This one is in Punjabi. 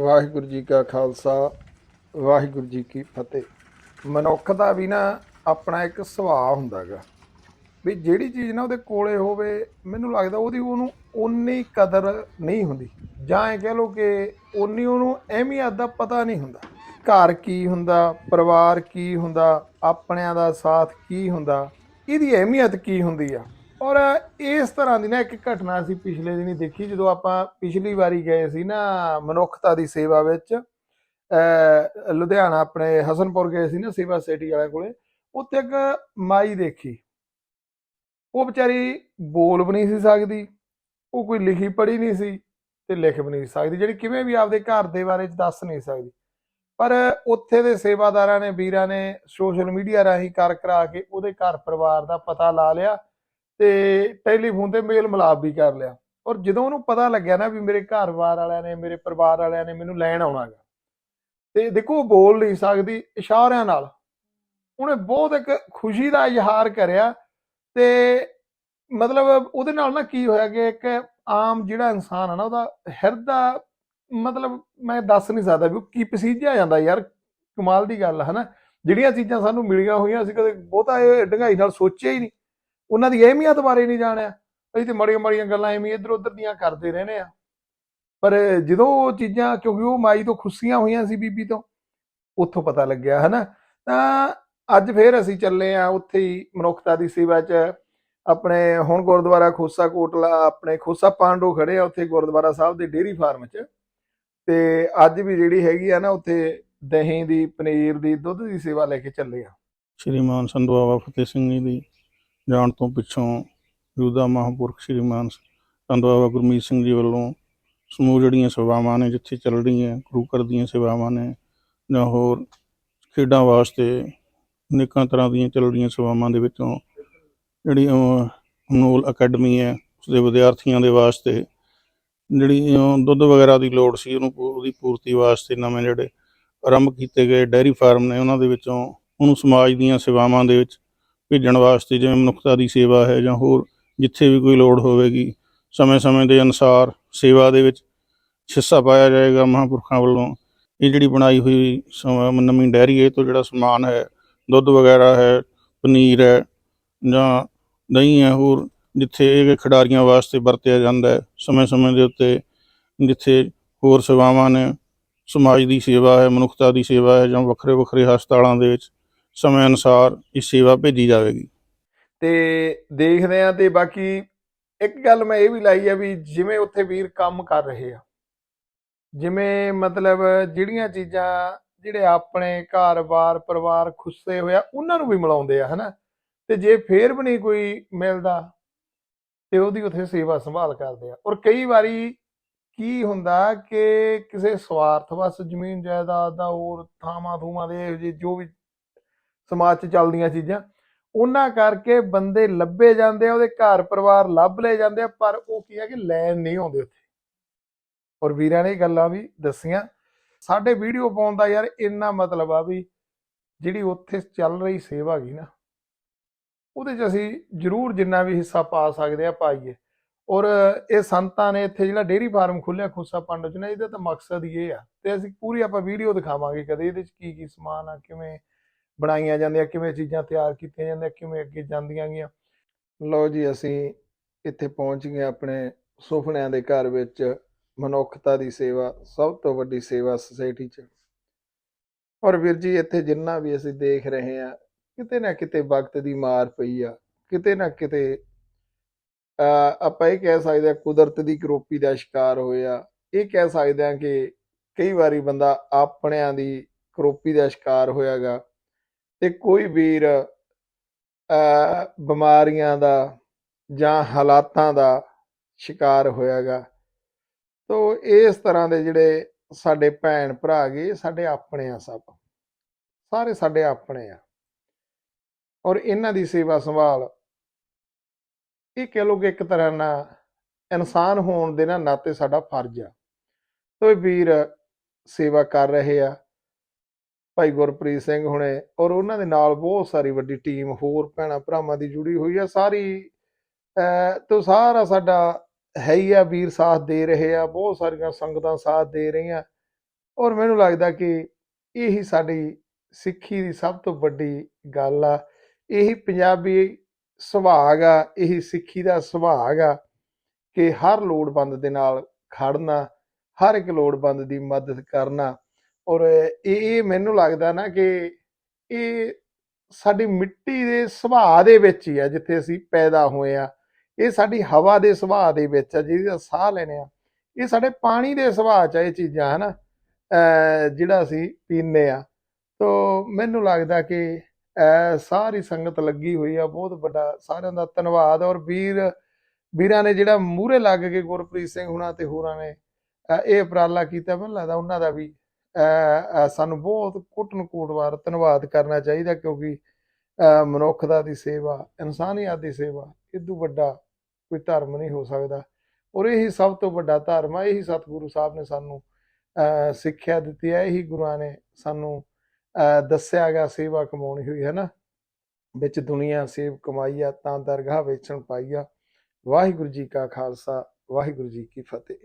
ਵਾਹਿਗੁਰੂ ਜੀ ਕਾ ਖਾਲਸਾ, ਵਾਹਿਗੁਰੂ ਜੀ ਕੀ ਫਤਿਹ। ਮਨੁੱਖ ਦਾ ਵੀ ਨਾ ਆਪਣਾ ਇੱਕ ਸੁਭਾਅ ਹੁੰਦਾਗਾ। ਵੀ ਜਿਹੜੀ ਚੀਜ਼ ਨਾ ਉਹਦੇ ਕੋਲੇ ਹੋਵੇ, ਮੈਨੂੰ ਲੱਗਦਾ ਉਹਦੀ ਉਹਨੂੰ ਉਨੀ ਕਦਰ ਨਹੀਂ ਹੁੰਦੀ। ਜਾਂ ਇਹ ਕਹਿ ਲਓ ਕਿ ਉਨੀ ਉਹਨੂੰ ਅਹਿਮੀਅਤ ਦਾ ਪਤਾ ਨਹੀਂ ਹੁੰਦਾ। ਘਰ ਕੀ ਹੁੰਦਾ, ਪਰਿਵਾਰ ਕੀ ਹੁੰਦਾ, ਆਪਣਿਆਂ ਦਾ ਸਾਥ ਕੀ ਹੁੰਦਾ, ਇਹਦੀ ਅਹਿਮੀਅਤ ਕੀ ਹੁੰਦੀ ਆ? ਔਰ ਇਸ ਤਰ੍ਹਾਂ ਦੀ ਨਾ ਇੱਕ ਘਟਨਾ ਅਸੀਂ ਪਿਛਲੇ ਦਿਨੀ ਦੇਖੀ, ਜਦੋਂ ਆਪਾਂ ਪਿਛਲੀ ਵਾਰੀ ਗਏ ਸੀ ਨਾ ਮਨੁੱਖਤਾ ਦੀ ਸੇਵਾ ਵਿੱਚ ਲੁਧਿਆਣਾ ਆਪਣੇ ਹਸਨਪੁਰ ਗਏ ਸੀ ਨਾ ਸੇਵਾ ਸਿਟੀ ਵਾਲਿਆਂ ਕੋਲੇ, ਉੱਥੇ ਇੱਕ ਮਾਈ ਦੇਖੀ। ਉਹ ਵਿਚਾਰੀ ਬੋਲ ਵੀ ਨਹੀਂ ਸੀ ਸਕਦੀ, ਉਹ ਕੋਈ ਲਿਖੀ ਪੜ੍ਹੀ ਨਹੀਂ ਸੀ ਤੇ ਲਿਖ ਵੀ ਨਹੀਂ ਸਕਦੀ, ਜਿਹੜੀ ਕਿਵੇਂ ਵੀ ਆਪਦੇ ਘਰ ਦੇ ਬਾਰੇ ਚ ਦੱਸ ਨਹੀਂ ਸਕਦੀ। ਪਰ ਉੱਥੇ ਦੇ ਸੇਵਾਦਾਰਾਂ ਨੇ, ਵੀਰਾਂ ਨੇ ਸੋਸ਼ਲ ਮੀਡੀਆ ਰਾਹੀਂ ਕਰ ਕਰਾ ਕੇ ਉਹਦੇ ਘਰ ਪਰਿਵਾਰ ਦਾ ਪਤਾ ਲਾ ਲਿਆ ਤੇ ਟੈਲੀਫੋਨ ਤੇ ਮੇਲ ਮਿਲਾਪ ਵੀ ਕਰ ਲਿਆ। ਔਰ ਜਦੋਂ ਉਹਨੂੰ ਪਤਾ ਲੱਗਿਆ ਨਾ ਵੀ ਮੇਰੇ ਘਰ-ਬਾਰ ਵਾਲਿਆਂ ਨੇ, ਮੇਰੇ ਪਰਿਵਾਰ ਵਾਲਿਆਂ ਨੇ ਮੈਨੂੰ ਲੈਣ ਆਉਣਾਗਾ ਤੇ ਦੇਖੋ ਉਹ ਬੋਲ ਨਹੀਂ ਸਕਦੀ ਇਸ਼ਾਰਿਆਂ ਨਾਲ। ਉਹਨੇ ਬਹੁਤ ਇੱਕ ਖੁਸ਼ੀ ਦਾ ਇਜ਼ਹਾਰ ਕਰਿਆ ਤੇ ਮਤਲਬ ਉਹਦੇ ਨਾਲ ਨਾ ਕੀ ਹੋਇਆ ਕਿ ਇੱਕ ਆਮ ਜਿਹੜਾ ਇਨਸਾਨ ਆ ਨਾ, ਉਹਦਾ ਹਿਰਦਾ ਮਤਲਬ ਮੈਂ ਦੱਸ ਨਹੀਂ ਸਕਦਾ ਵੀ ਕੀ ਪਸੀਜਿਆ ਜਾਂਦਾ ਯਾਰ, ਕਮਾਲ ਦੀ ਗੱਲ ਹੈ ਹਨਾ? ਜਿਹੜੀਆਂ ਚੀਜ਼ਾਂ ਸਾਨੂੰ ਮਿਲੀਆਂ ਹੋਈਆਂ ਅਸੀਂ ਕਦੇ ਬਹੁਤਾ ਇਹ ਡੰਗਾਈ ਨਾਲ ਸੋਚਿਆ ਹੀ ਨਹੀਂ। ਉਹਨਾਂ ਦੀ ਅਹਿਮੀਅਤ ਬਾਰੇ ਨਹੀਂ ਜਾਣਿਆ। ਅਸੀਂ ਤੇ ਮੜੀਆਂ ਮੜੀਆਂ ਗੱਲਾਂ ਐਵੇਂ ਇੱਧਰ ਉੱਧਰ ਦੀਆਂ ਕਰਦੇ ਰਹਿੰਦੇ ਆ ਪਰ ਜਦੋਂ ਉਹ ਚੀਜ਼ਾਂ, ਕਿਉਂਕਿ ਉਹ ਮਾਈ ਤੋਂ ਖੁਸ਼ੀਆਂ ਹੋਈਆਂ ਸੀ ਬੀਬੀ ਤੋਂ, ਉੱਥੋਂ ਪਤਾ ਲੱਗਿਆ, ਹਨਾ? ਤਾਂ ਅੱਜ ਫੇਰ ਅਸੀਂ ਚੱਲੇ ਆ ਉੱਥੇ ਹੀ ਮਨੁੱਖਤਾ ਦੀ ਸੇਵਾ 'ਚ। ਆਪਣੇ ਹੁਣ ਗੁਰਦੁਆਰਾ ਖੋਸਾ ਕੋਟਲਾ, ਆਪਣੇ ਖੋਸਾ ਪਾਂਡੋ ਖੜੇ ਆ ਉੱਥੇ ਗੁਰਦੁਆਰਾ ਸਾਹਿਬ ਦੇ ਡੇਰੀ ਫਾਰਮ 'ਚ। ਤੇ ਅੱਜ ਵੀ ਜਿਹੜੀ ਹੈਗੀ ਆ ਨਾ, ਉੱਥੇ ਦਹੀਂ ਦੀ, ਪਨੀਰ ਦੀ, ਦੁੱਧ ਦੀ ਸੇਵਾ ਲੈ ਕੇ ਚੱਲੇ ਆ ਸ੍ਰੀ ਮਾਨ ਸ਼੍ਰੀਮਾਨ ਬਾਬਾ ਫਤਿਹ ਸਿੰਘ ਜੀ ਦੀ ਜਾਣ ਤੋਂ ਪਿੱਛੋਂ ਯੂਦਾ ਮਹਾਂਪੁਰਖ ਸ਼੍ਰੀਮਾਨ ਬਾਬਾ ਗੁਰਮੀਤ ਸਿੰਘ ਜੀ ਵੱਲੋਂ ਸਮੂਹ ਜਿਹੜੀਆਂ ਸੇਵਾਵਾਂ ਨੇ, ਜਿੱਥੇ ਚੱਲ ਰਹੀਆਂ ਗੁਰੂ ਘਰ ਦੀਆਂ ਸੇਵਾਵਾਂ ਨੇ ਜਾਂ ਹੋਰ ਖੇਡਾਂ ਵਾਸਤੇ ਅਨੇਕਾਂ ਤਰ੍ਹਾਂ ਦੀਆਂ ਚੱਲ ਰਹੀਆਂ ਸੇਵਾਵਾਂ ਦੇ ਵਿੱਚੋਂ ਜਿਹੜੀ ਉਹ ਅਕੈਡਮੀ ਹੈ, ਉਸਦੇ ਵਿਦਿਆਰਥੀਆਂ ਦੇ ਵਾਸਤੇ ਜਿਹੜੀ ਦੁੱਧ ਵਗੈਰਾ ਦੀ ਲੋੜ ਸੀ, ਉਹਨੂੰ ਪੂ- ਉਹਦੀ ਪੂਰਤੀ ਵਾਸਤੇ ਨਵੇਂ ਜਿਹੜੇ ਆਰੰਭ ਕੀਤੇ ਗਏ ਡੈਰੀ ਫਾਰਮ ਨੇ, ਉਹਨਾਂ ਦੇ ਵਿੱਚੋਂ ਉਹਨੂੰ ਸਮਾਜ ਦੀਆਂ ਸੇਵਾਵਾਂ ਦੇ ਵਿੱਚ ਭੇਜਣ ਵਾਸਤੇ ਜਿਵੇਂ ਮਨੁੱਖਤਾ ਦੀ ਸੇਵਾ ਹੈ ਜਾਂ ਹੋਰ ਜਿੱਥੇ ਵੀ ਕੋਈ ਲੋੜ ਹੋਵੇਗੀ, ਸਮੇਂ-ਸਮੇਂ ਦੇ ਅਨੁਸਾਰ ਸੇਵਾ ਦੇ ਵਿੱਚ ਹਿੱਸਾ ਪਾਇਆ ਜਾਏਗਾ ਮਹਾਂਪੁਰਖਾਂ ਵੱਲੋਂ। ਇਹ ਜਿਹੜੀ ਬਣਾਈ ਹੋਈ ਸਮ- ਨਵੀਂ ਡੈਰੀ ਇਹ ਤੋਂ ਜਿਹੜਾ ਸਮਾਨ ਹੈ, ਦੁੱਧ ਵਗੈਰਾ ਹੈ, ਪਨੀਰ ਹੈ ਜਾਂ ਦਹੀਂ ਹੈ, ਹੋਰ ਜਿੱਥੇ ਇਹ ਖਿਡਾਰੀਆਂ ਵਾਸਤੇ ਵਰਤਿਆ ਜਾਂਦਾ ਹੈ, ਸਮੇਂ-ਸਮੇਂ ਦੇ ਉੱਤੇ ਜਿੱਥੇ ਹੋਰ ਸੇਵਾਵਾਂ ਨੇ, ਸਮਾਜ ਦੀ ਸੇਵਾ ਹੈ, ਮਨੁੱਖਤਾ ਦੀ ਸੇਵਾ ਹੈ ਜਾਂ ਵੱਖਰੇ ਵੱਖਰੇ ਹਸਪਤਾਲਾਂ ਦੇ ਵਿੱਚ ਸਮੇਂ ਅਨੁਸਾਰ ਇਹ ਸੇਵਾ ਭੇਜੀ ਜਾਵੇਗੀ। ਤੇ ਦੇਖਦੇ ਆ ਤੇ ਬਾਕੀ ਇੱਕ ਗੱਲ ਮੈਂ ਇਹ ਵੀ ਲਾਈ ਆ ਵੀ ਜਿਵੇਂ ਉੱਥੇ ਵੀਰ ਕੰਮ ਕਰ ਰਹੇ ਆ। ਜਿਵੇਂ ਮਤਲਬ ਜਿਹੜੀਆਂ ਚੀਜ਼ਾਂ ਜਿਹੜੇ ਆਪਣੇ ਘਰ-ਬਾਰ, ਪਰਿਵਾਰ ਖੁੱਸੇ ਹੋਇਆ ਉਹਨਾਂ ਨੂੰ ਵੀ ਮਿਲਾਉਂਦੇ ਆ, ਹਨਾ? ਤੇ ਜੇ ਫੇਰ ਵੀ ਨਹੀਂ ਕੋਈ ਮਿਲਦਾ, ਤੇ ਉਹਦੀ ਉੱਥੇ ਸੇਵਾ ਸੰਭਾਲ ਕਰਦੇ ਆ। ਔਰ ਕਈ ਵਾਰੀ ਕੀ ਹੁੰਦਾ ਕਿ ਕਿਸੇ ਸਵਾਰਥ ਵਸ ਜ਼ਮੀਨ ਜਾਇਦਾਦ ਦਾ ਹੋਰ ਥਾਵਾਂ ਥੂਵਾਂ ਦੇ ਇਹੋ ਜਿਹੇ ਜੋ ਵੀ ਸਮਾਜ 'ਚ ਚੱਲਦੀਆਂ ਚੀਜ਼ਾਂ। ਉਹਨਾਂ ਕਰਕੇ ਬੰਦੇ ਲੱਭੇ ਜਾਂਦੇ ਆ, ਉਹਦੇ ਘਰ ਪਰਿਵਾਰ ਲੱਭ ਲਏ ਜਾਂਦੇ ਆ, ਪਰ ਉਹ ਕੀ ਹੈ ਕਿ ਲੈਣ ਨਹੀਂ ਆਉਂਦੇ ਉੱਥੇ। ਔਰ ਵੀਰਾਂ ਨੇ ਗੱਲਾਂ ਵੀ ਦੱਸੀਆਂ। ਸਾਡੇ ਵੀਡੀਓ ਪਾਉਣ ਦਾ ਯਾਰ ਇੰਨਾ ਮਤਲਬ ਆ ਵੀ ਜਿਹੜੀ ਉੱਥੇ ਚੱਲ ਰਹੀ ਸੇਵਾ ਹੈਗੀ ਨਾ, ਉਹਦੇ 'ਚ ਅਸੀਂ ਜ਼ਰੂਰ ਜਿੰਨਾ ਵੀ ਹਿੱਸਾ ਪਾ ਸਕਦੇ ਆ, ਪਾਈਏ। ਔਰ ਇਹ ਸੰਤਾਂ ਨੇ ਇੱਥੇ ਜਿਹੜਾ ਡੇਰੀ ਫਾਰਮ ਖੋਲਿਆ ਖੁੱਸਾ ਪੰਡ ਚ ਨਾ, ਇਹਦਾ ਤਾਂ ਮਕਸਦ ਹੀ ਇਹ ਆ। ਤੇ ਅਸੀਂ ਪੂਰੀ ਆਪਾਂ ਵੀਡੀਓ ਦਿਖਾਵਾਂਗੇ ਕਦੇ, ਇਹਦੇ 'ਚ ਕੀ ਕੀ ਸਮਾਨ ਆ, ਕਿਵੇਂ ਬਣਾਈਆਂ ਜਾਂਦੀਆਂ, ਕਿਵੇਂ ਚੀਜ਼ਾਂ ਤਿਆਰ ਕੀਤੀਆਂ ਜਾਂਦੀਆਂ, ਕਿਵੇਂ ਅੱਗੇ ਜਾਂਦੀਆਂ ਗੀਆਂ ਲਓ ਜੀ, ਅਸੀਂ ਇੱਥੇ ਪਹੁੰਚ ਗਏ ਆਪਣੇ ਸੁਪਨਿਆਂ ਦੇ ਘਰ ਵਿੱਚ, ਮਨੁੱਖਤਾ ਦੀ ਸੇਵਾ, ਸਭ ਤੋਂ ਵੱਡੀ ਸੇਵਾ ਸੁਸਾਇਟੀ 'ਚ। ਔਰ ਵੀਰ ਜੀ, ਇੱਥੇ ਜਿੰਨਾ ਵੀ ਅਸੀਂ ਦੇਖ ਰਹੇ ਆ ਕਿਤੇ ਨਾ ਕਿਤੇ ਵਕਤ ਦੀ ਮਾਰ ਪਈ ਆ, ਕਿਤੇ ਨਾ ਕਿਤੇ, ਅਹ, ਆਪਾਂ ਇਹ ਕਹਿ ਸਕਦੇ ਆ ਕੁਦਰਤ ਦੀ ਕਰੋਪੀ ਦਾ ਸ਼ਿਕਾਰ ਹੋਇਆ ਇਹ ਕਹਿ ਸਕਦੇ ਆ ਕਿ ਕਈ ਵਾਰੀ ਬੰਦਾ ਆਪਣਿਆਂ ਦੀ ਕਰੋਪੀ ਦਾ ਸ਼ਿਕਾਰ ਹੋਇਆਗਾ। ਤੇ ਕੋਈ ਵੀਰ ਬਿਮਾਰੀਆਂ ਦਾ ਜਾਂ ਹਾਲਾਤਾਂ ਦਾ ਸ਼ਿਕਾਰ ਹੋਇਆਗਾ। ਤੋ ਇਸ ਤਰ੍ਹਾਂ ਦੇ ਜਿਹੜੇ ਸਾਡੇ ਭੈਣ ਭਰਾ ਗਏ ਸਾਡੇ ਆਪਣੇ ਆ ਸਭ। ਸਾਰੇ ਸਾਡੇ ਆਪਣੇ ਆ। ਔਰ ਇਹਨਾਂ ਦੀ ਸੇਵਾ ਸੰਭਾਲ, ਇਹ ਕਹਿ ਲਓ ਕਿ ਇੱਕ ਤਰ੍ਹਾਂ ਨਾਲ ਇਨਸਾਨ ਹੋਣ ਦੇ ਨਾਤੇ ਸਾਡਾ ਫਰਜ਼ ਆ। ਤੋ ਵੀਰ ਸੇਵਾ ਕਰ ਰਹੇ ਆ। ਭਾਈ ਗੁਰਪ੍ਰੀਤ ਸਿੰਘ ਹੁਣੇ ਔਰ ਉਹਨਾਂ ਦੇ ਨਾਲ ਬਹੁਤ ਸਾਰੀ ਵੱਡੀ ਟੀਮ ਹੋਰ ਭੈਣਾਂ ਭਰਾਵਾਂ ਦੀ ਜੁੜੀ ਹੋਈ ਆ, ਸਾਰੀ ਤੋਂ ਸਾਰਾ ਸਾਡਾ ਹੈ ਹੀ ਆ, ਵੀਰ ਸਾਥ ਦੇ ਰਹੇ ਆ, ਬਹੁਤ ਸਾਰੀਆਂ ਸੰਗਤਾਂ ਸਾਥ ਦੇ ਰਹੀਆਂ। ਔਰ ਮੈਨੂੰ ਲੱਗਦਾ ਕਿ ਇਹੀ ਸਾਡੀ ਸਿੱਖੀ ਦੀ ਸਭ ਤੋਂ ਵੱਡੀ ਗੱਲ ਆ, ਇਹੀ ਪੰਜਾਬੀ ਸੁਭਾਗ ਆ, ਇਹੀ ਸਿੱਖੀ ਦਾ ਸੁਭਾਗ ਆ ਕਿ ਹਰ ਲੋੜਵੰਦ ਦੇ ਨਾਲ ਖੜਨਾ, ਹਰ ਇੱਕ ਲੋੜਵੰਦ ਦੀ ਮਦਦ ਕਰਨਾ। ਔਰ ਇਹ ਇਹ ਮੈਨੂੰ ਲੱਗਦਾ ਨਾ ਕਿ ਇਹ ਸਾਡੀ ਮਿੱਟੀ ਦੇ ਸੁਭਾਅ ਦੇ ਵਿੱਚ ਹੀ ਆ, ਜਿੱਥੇ ਅਸੀਂ ਪੈਦਾ ਹੋਏ ਆ। ਇਹ ਸਾਡੀ ਹਵਾ ਦੇ ਸੁਭਾਅ ਦੇ ਵਿੱਚ ਆ, ਜਿਹਦਾ ਸਾਹ ਲੈਨੇ ਆ। ਇਹ ਸਾਡੇ ਪਾਣੀ ਦੇ ਸੁਭਾਅ ਚ ਇਹ ਚੀਜ਼ਾਂ, ਹਨਾ? ਅਹ ਜਿਹੜਾ ਅਸੀਂ ਪੀਂਦੇ ਆ। ਤੋ ਮੈਨੂੰ ਲੱਗਦਾ ਕਿ ਸਾਰੀ ਸੰਗਤ ਲੱਗੀ ਹੋਈ ਆ, ਬਹੁਤ ਵੱਡਾ ਸਾਰਿਆਂ ਦਾ ਧੰਨਵਾਦ। ਔਰ ਵੀਰ, ਵੀਰਾਂ ਨੇ ਜਿਹੜਾ ਮੂਹਰੇ ਲੱਗ ਕੇ ਗੁਰਪ੍ਰੀਤ ਸਿੰਘ ਹੁਣਾਂ ਤੇ ਹੋਰਾਂ ਨੇ ਇਹ ਉਪਰਾਲਾ ਕੀਤਾ, ਮੈਨੂੰ ਲੱਗਦਾ ਉਹਨਾਂ ਦਾ ਵੀ ਸਾਨੂੰ ਬਹੁਤ ਕੁੱਟਨ ਕੋਟਵਾਰ ਧੰਨਵਾਦ ਕਰਨਾ ਚਾਹੀਦਾ ਕਿਉਂਕਿ ਮਨੁੱਖਤਾ ਦੀ ਸੇਵਾ, ਇਨਸਾਨੀਅਤ ਦੀ ਸੇਵਾ ਇਦੋਂ ਵੱਡਾ ਕੋਈ ਧਰਮ ਨਹੀਂ ਹੋ ਸਕਦਾ। ਔਰ ਇਹੀ ਸਭ ਤੋਂ ਵੱਡਾ ਧਰਮ ਆ, ਇਹੀ ਸਤਿਗੁਰੂ ਸਾਹਿਬ ਨੇ ਸਾਨੂੰ ਸਿੱਖਿਆ ਦਿੱਤੀ ਹੈ ਇਹੀ ਗੁਰੂਆਂ ਨੇ ਸਾਨੂੰ ਦੱਸਿਆ ਗਿਆ ਸੇਵਾ ਕਮਾਉਣੀ ਹੋਈ, ਹੈ ਨਾ? ਵਿੱਚ ਦੁਨੀਆ ਸੇਵ ਕਮਾਈਆ ਤਾਂ ਦਰਗਾਹ ਵੇਚਣ ਪਾਈਆ ਵਾਹਿਗੁਰੂ ਜੀ ਕਾ ਖਾਲਸਾ, ਵਾਹਿਗੁਰੂ ਜੀ ਕੀ ਫਤਿਹ।